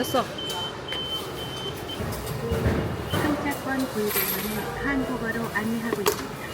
됐어. 승차권 보유대는 한국어로 안내하고 있습니다.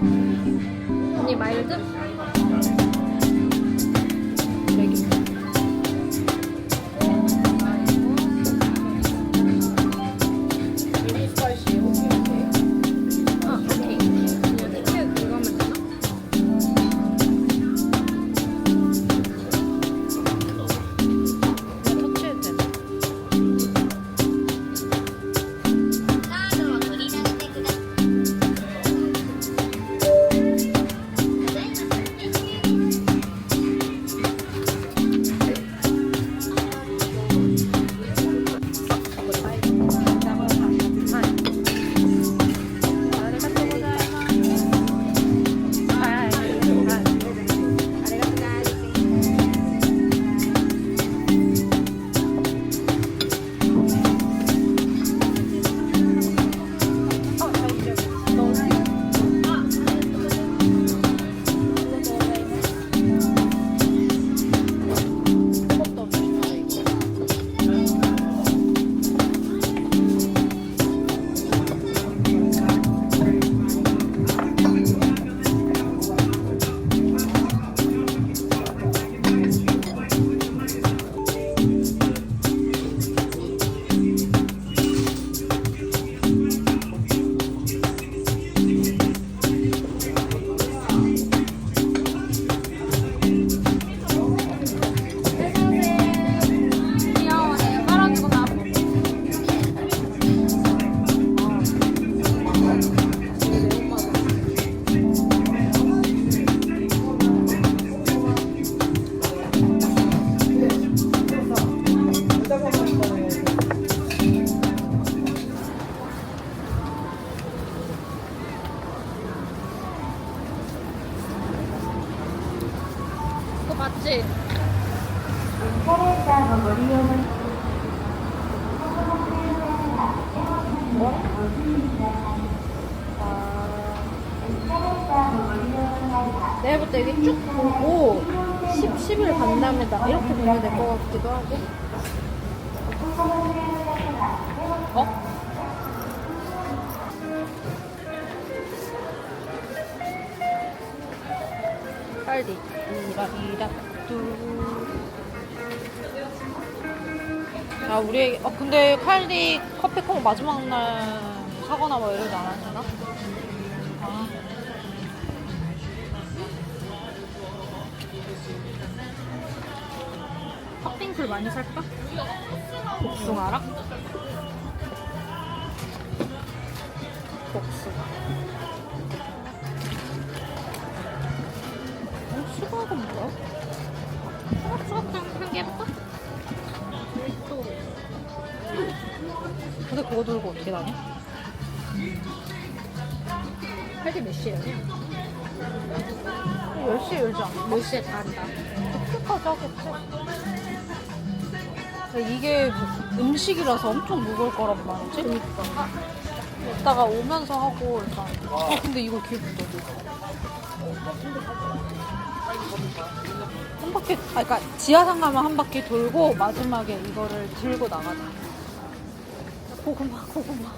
언니 맑음? 때 이게 쭉 보고 10, 10일 간 다음에 나 이렇게 보면 될 것 같기도 하고. 어? 빨리 이라 이라 뚜. 아 우리 어 근데 칼디 커피콩 마지막 날 사거나 뭐 이러지 않았나? 아. 팥빙술 많이 살까? 복숭아랑? 복숭아. 어, 수박은 뭐야? 수박 수박탕 한개 해볼까? 또. 근데 그거 들고 어떻게 다녀? 할때 몇 시에 열냐? 10시에 열지 않아? 몇 시에 다 한다. 그때까지 하겠지. 이게 음식이라서 엄청 무거울 거란 말이지? 그니까. 이따가 오면서 하고 일단. 아 근데 이거 귀엽다. 한 바퀴, 아 그러니까 지하상 가면 한 바퀴 돌고 마지막에 이거를 들고 나가자. 고구마, 고구마.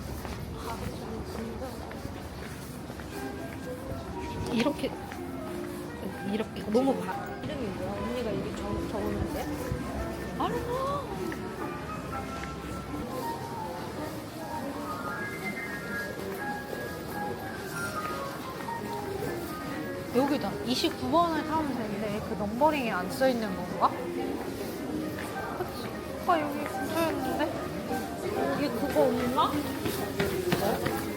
이렇게 이렇게 너무 바, 이름이 뭐야? 언니가 이게 적, 적었는데? 여기다 29번을 타면 되는데 그 넘버링이 안 써 있는 건가? 그치? 아까 여기 근처였는데? 여기 그거 없나?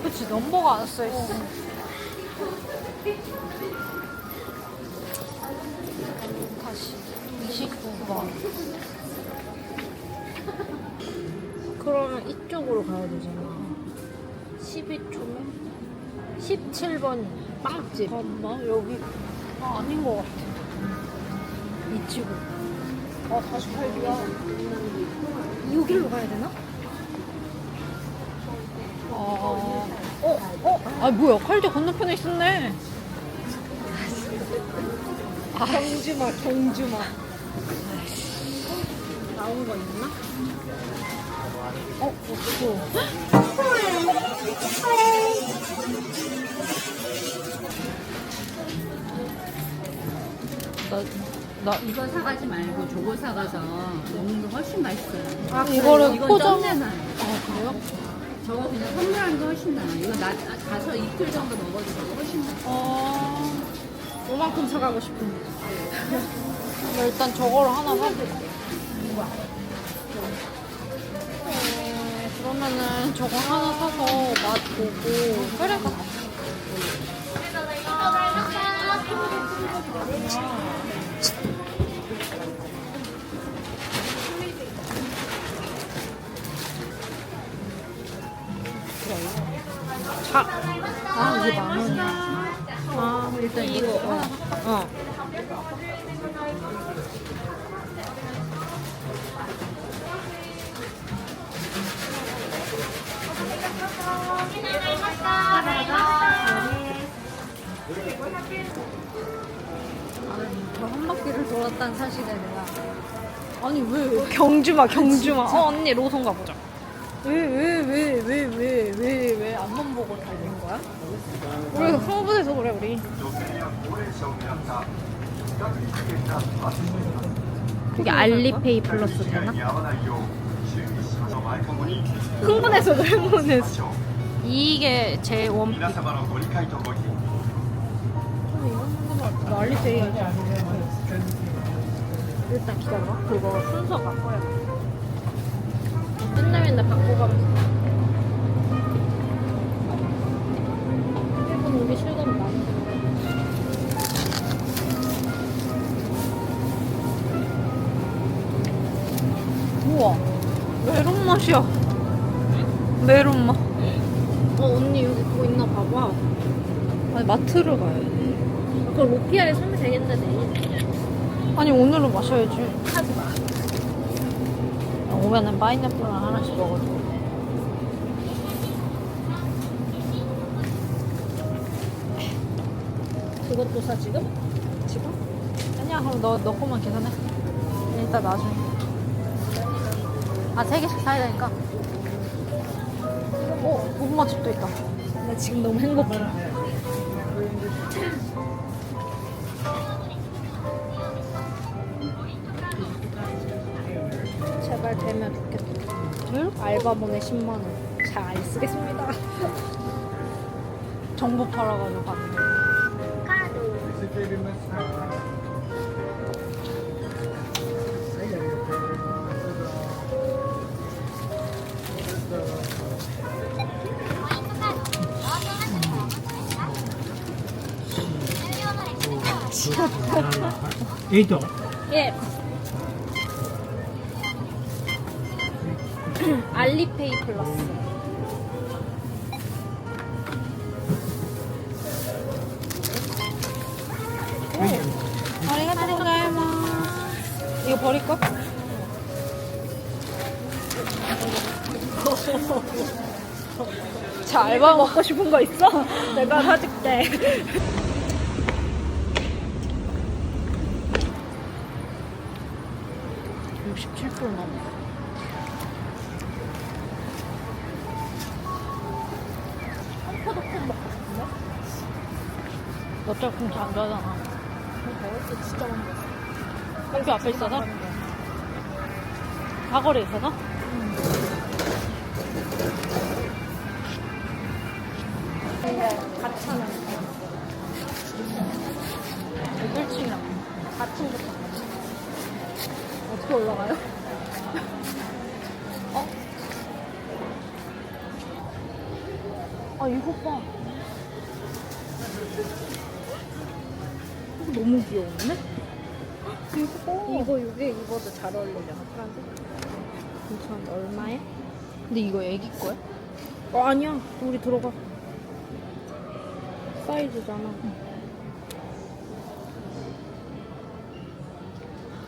그치 넘버가 안 써 있어. 다시 29번. 가야 되잖아. 12초면? 17번 빵집. 잠깐만 여기 아, 아닌 것 같아. 이치고. 아 다시 팔기야. 여기로 가야 되나? 아, 어, 어, 아 뭐야 칼대 건너편에 있었네. 아, 경주마, 경주마. 나온 거 있나? 어, 없어. 나, 나 이거 사가지 말고 저거 사가서 먹는 게 훨씬 맛있어요. 아, 이거를 이건 포장. 쩐내나. 아 그래요? 저거 그냥 선물하는 게 훨씬 나아. 이거 나 가서 이틀 정도 먹어도 저거 훨씬 나아. 아, 요만큼 사가고 싶은데. 그럼 일단 저거를 하나. 어, 그러면은 저거 하나 사서 맛 보고. 자, 아 이게 만 원이야. 아 일단 이거 살까? 어. 한 바퀴를 돌았다는 사실에 내가 아니 왜 경주마 경주마. 어 언니 로송 가보자. 왜 왜 왜 왜 왜 왜 왜 앞만 보고 달리는 거야? 우리 흥분해서 그래 우리. 여기 알리페이 플러스 되나? 흥분해서 그래 흥분해서 이게 제 원. 난리 제일 일단 기다려 그거 순서 바꿔야 돼. 맨날 맨날 바꿔가면서. 일본 오기 실감 나 우와. 메론 맛이야. 메론 맛. 어, 언니 여기 그거 있나 봐봐. 아니 마트를 가야 돼 그거 로피아에 사면 되겠는데, 내일. 아니 오늘은 마셔야지 하지 마. 오면은 파인애플을 하나씩 먹어줘. 그것도 사 지금? 지금? 아니야, 그럼 너, 너 거만 계산해. 일단 나중에. 아, 세 개씩 사야 되니까. 어, 고구마칩도 있다. 나 지금 너무 행복해. 제발 되면 좋겠다. 응? 알바몬에 10만 원. 잘 안 쓰겠습니다. 정보 팔아가지고 봤는데. 에이도 예. 알리페이 플러스. 고자이마스. 이거 버릴까? 자, 알바 먹고 싶은 거 있어? 내가 사줄게. 육십칠 프로 넘어. 너 어차피 안 좋아하잖아. 먹을 때 진짜 많이 먹었어. 공기 앞에 있어서? 사거리에 있어서? 근 아, 이거 봐. 너무 귀여운데? 이거 이거 이게 입어도 잘 어울리잖아 파란색. 괜찮은데 얼마에? 근데 이거 애기 거야? 어 아니야 우리 들어가. 사이즈잖아.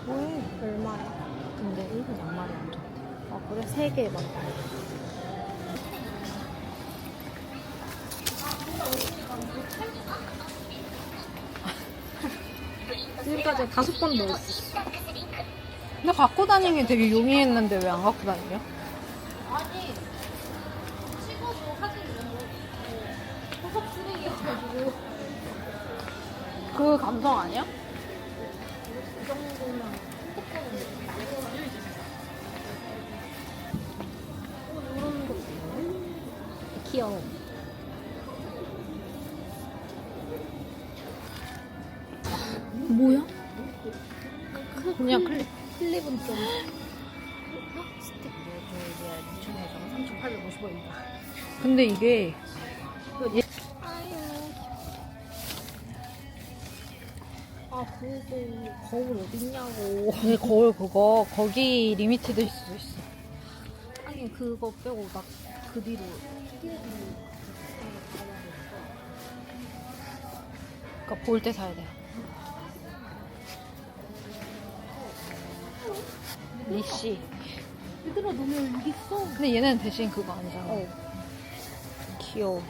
왜? 얼마야? 근데 이거 양말이 안 좋대. 아 그래 세 개만. 지금까지 다섯 번 넣었어. 근데 갖고 다니기 되게 용이했는데 왜 안 갖고 다니냐? 아니 찍어도 사진 이런 거 포섭 쓰레기여가지고 그 감성 아니야? 이 정도면 어, 이런 것도 있네. 귀여워. 뭐야? 그냥 클립. 클립은 좀 스틱 이게 2,850원이다. 근데 이게 아 그거 거울 어딨냐고. 근데 거울 그거 거기 리미티드일 수도 있어. 아니 그거 빼고 막 그 뒤로 그러니까 볼 때 사야 돼. 리씨. 얘들아 너네 여기 있어. 근데 얘는 대신 그거 아니잖아. 어. 귀여워.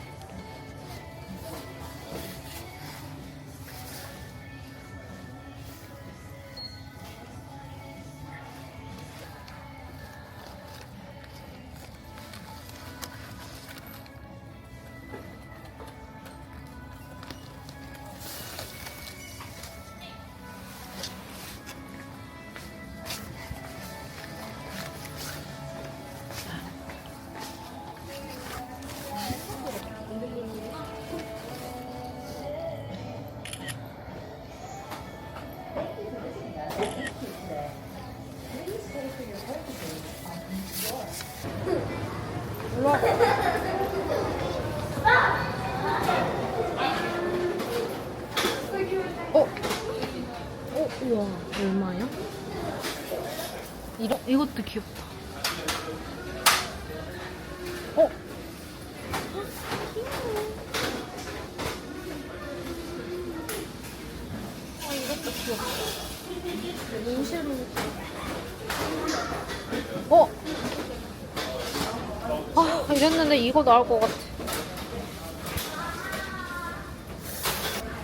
이랬는데 이거 나올 것 같아.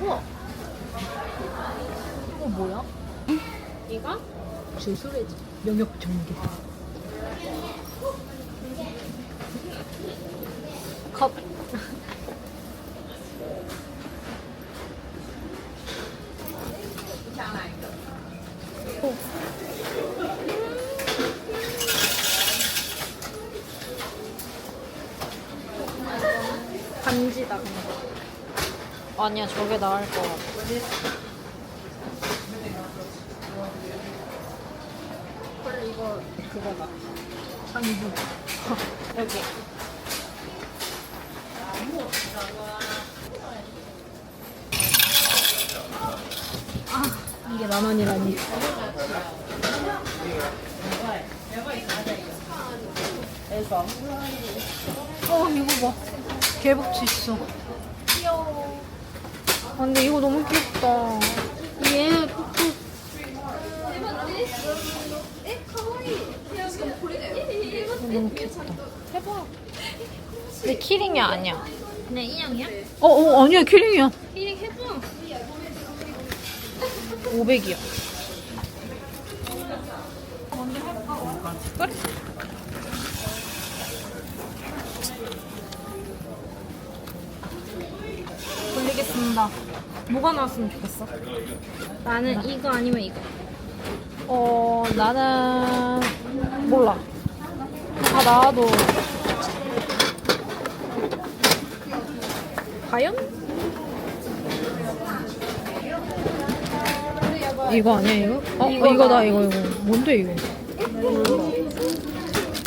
우와. 이거 뭐야? 이거? 주술해지. 영역 전개. 컵. 아니야 저게 나을 것 같아. 원래 이거 그거다. 장부. 여기. 이게 만 원이라니. 어 이거 봐. 개복치 있어. 아, 근데 이거 너무 귀엽다. 얘 이거 너무 귀엽다. 해봐. 근데 키링이 아니야. 그냥 인형이야? 어, 어 아니야 키링이야. 이렇게 해줘. 500이야. 그래. 돌리겠습니다. 뭐가 나왔으면 좋겠어? 나는 이거 아니면 이거. 어, 나는 몰라. 다 나와도 과연? 이거 아니야 이거? 어 이거다. 이거다 이거 이거 뭔데 이거?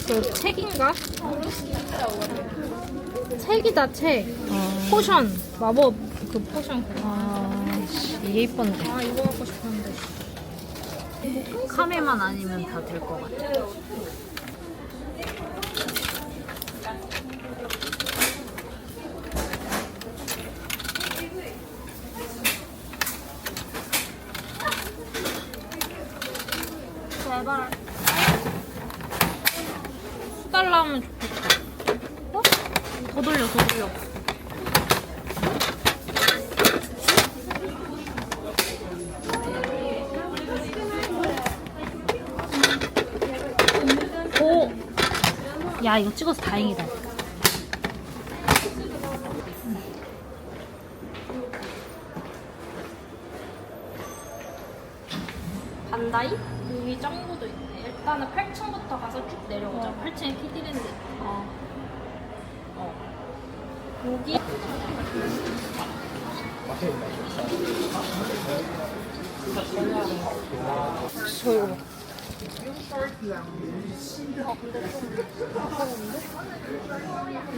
그 책인가? 책이다 책. 아, 포션 마법 그 포션 그거. 아 씨, 이게 이쁜데. 아 이거 갖고 싶었는데. 카메만 아니면 다 될 것 같아. 제발. 수달라면 좋겠다. 어? 더 돌려, 더 돌려. 오! 야, 이거 찍어서 다행이다. 반다이? 여기 짱구도 있네. 일단은 8층부터 가서 쭉 내려오자. 8층에 키티랜드. 어. 어. 여기. 저 이거 봐.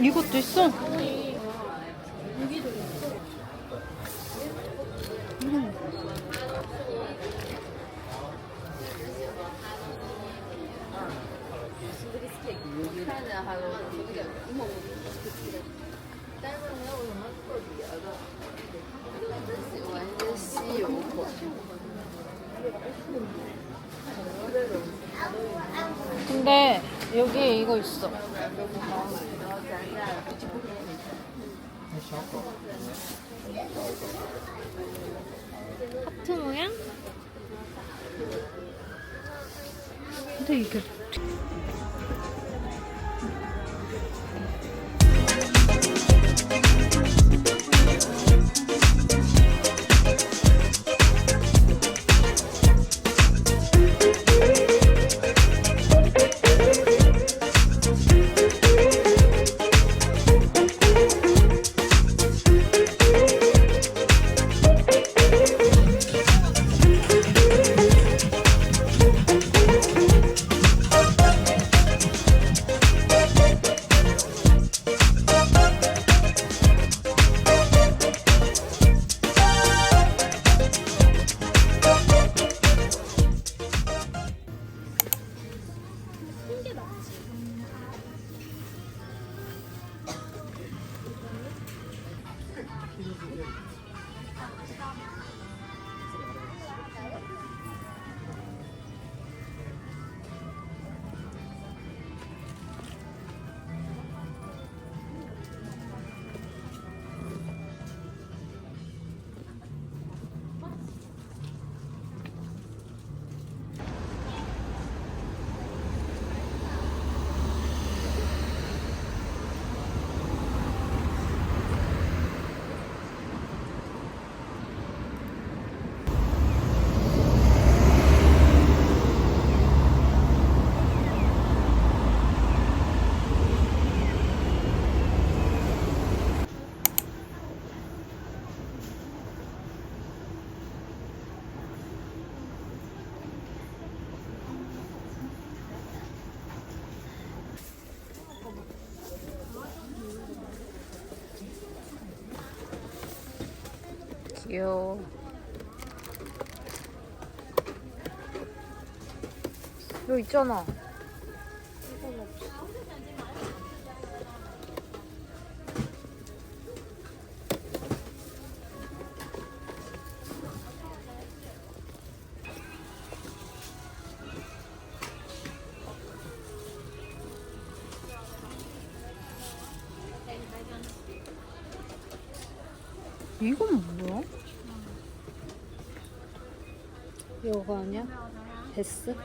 이것도 있어? 근데 여기 이거 있어. 하트 모양? 근데 이게 귀여워. 있잖아. 이건 뭐야? 이거 아니야? 베스?